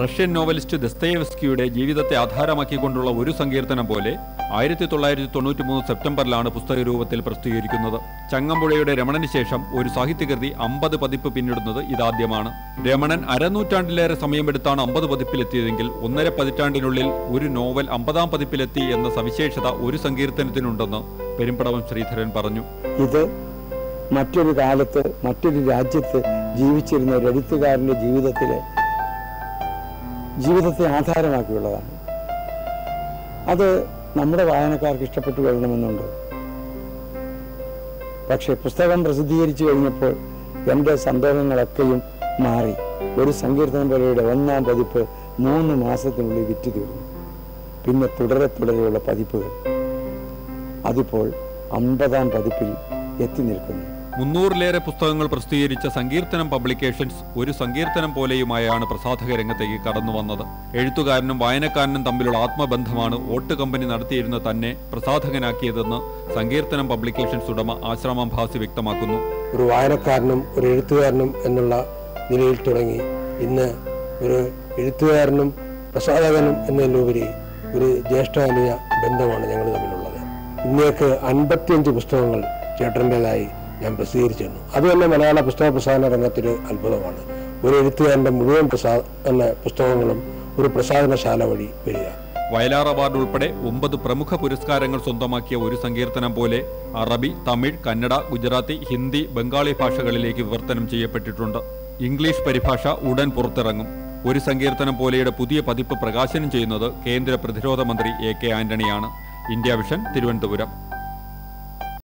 Russian novelist ദസ്തയേവ്സ്കിയുടെ ജീവിതത്തെ ആധാരമാക്കിക്കൊണ്ടുള്ള ഒരു സങ്കീർത്തനം പോലെ ആയിരത്തി തൊള്ളായിരത്തി തൊണ്ണൂറ്റി മൂന്ന് സെപ്റ്റംബറിലാണ് പുസ്തക രൂപത്തിൽ പ്രസിദ്ധീകരിക്കുന്നത്. ചങ്ങമ്പുഴയുടെ രമണന് ശേഷം ഒരു സാഹിത്യകൃതി അമ്പത് പതിപ്പ് പിന്നിടുന്നത് ഇതാദ്യമാണ്. രമണൻ അരനൂറ്റാണ്ടിലേറെ സമയമെടുത്താണ് അമ്പത് പതിപ്പിലെത്തിയതെങ്കിൽ ഒന്നര പതിറ്റാണ്ടിനുള്ളിൽ ഒരു നോവൽ അമ്പതാം പതിപ്പിലെത്തി എന്ന സവിശേഷത ഒരു സങ്കീർത്തനത്തിനുണ്ടെന്ന് പെരുമ്പടവം ശ്രീധരൻ പറഞ്ഞു. ഇത് മറ്റൊരു കാലത്ത് മറ്റൊരു രാജ്യത്ത് ജീവിച്ചിരുന്ന ഒരു എഴുത്തുകാരന്റെ ജീവിതത്തിലെ ജീവിതത്തെ ആധാരമാക്കിയുള്ളതാണ്. അത് നമ്മുടെ വായനക്കാർക്ക് ഇഷ്ടപ്പെട്ടു വരണമെന്നുണ്ട് പക്ഷേ പുസ്തകം പ്രസിദ്ധീകരിച്ചു കഴിഞ്ഞപ്പോൾ എന്റെ സന്തോഷങ്ങളൊക്കെയും മാറി. ഒരു സങ്കീർത്തനം പോലെയുടെ ഒന്നാം പതിപ്പ് മൂന്ന് മാസത്തിനുള്ളിൽ വിറ്റു തീർന്നു. പിന്നെ തുടരെ തുടരെയുള്ള പതിപ്പുകൾ. അതിപ്പോൾ അമ്പതാം പതിപ്പിൽ എത്തി നിൽക്കുന്നു. മുന്നൂറിലേറെ പുസ്തകങ്ങൾ പ്രസിദ്ധീകരിച്ച സങ്കീർത്തനം പബ്ലിക്കേഷൻസ് ഒരു സങ്കീർത്തനം പോലെയുമായാണ് പ്രസാധക രംഗത്തേക്ക് കടന്നു വന്നത്. എഴുത്തുകാരനും വായനക്കാരനും തമ്മിലുള്ള ആത്മബന്ധമാണ് ഓട്ട് കമ്പനി നടത്തിയിരുന്ന തന്നെ പ്രസാധകനാക്കിയതെന്ന് സങ്കീർത്തനം പബ്ലിക്കേഷൻസ് ഉടമ ആശ്രമം ഭാസി വ്യക്തമാക്കുന്നു. ഒരു വായനക്കാരനും ഒരു എഴുത്തുകാരനും എന്നുള്ള നിലയിൽ തുടങ്ങി. ഇന്ന് ഒരു എഴുത്തുകാരനും പ്രസാധകനും എന്നതിലുപരി ഒരു ജ്യേഷ്ഠാനുയ ബന്ധമാണ് ഞങ്ങൾ തമ്മിലുള്ളത്. ഇന്നേക്ക് അൻപത്തിയഞ്ച് പുസ്തകങ്ങൾ ചേട്ടന്റെതായി ഞാൻ പ്രസിദ്ധീകരിച്ചിരുന്നു. അത് തന്നെ മലയാള പുസ്തക പ്രസാധന രംഗത്തൊരു അത്ഭുതമാണ്. ഒരു എഴുത്തുകാരന്റെ മുഴുവൻ പ്രസാദന പുസ്തകങ്ങളും ഒരു പ്രസാധനശാല വഴി വരിക. വയലാർ അവാർഡ് ഉൾപ്പെടെ ഒമ്പത് പ്രമുഖ പുരസ്കാരങ്ങൾ സ്വന്തമാക്കിയ ഒരു സങ്കീർത്തനം പോലെ അറബി തമിഴ് കന്നഡ ഗുജറാത്തി ഹിന്ദി ബംഗാളി ഭാഷകളിലേക്ക് വിവർത്തനം ചെയ്യപ്പെട്ടിട്ടുണ്ട്. ഇംഗ്ലീഷ് പരിഭാഷ ഉടൻ പുറത്തിറങ്ങും. ഒരു സങ്കീർത്തനം പോലെയുടെ പുതിയ പതിപ്പ് പ്രകാശനം ചെയ്യുന്നത് കേന്ദ്ര പ്രതിരോധ മന്ത്രി A K ആന്റണിയാണ്. India vision Thiruvananthapuram.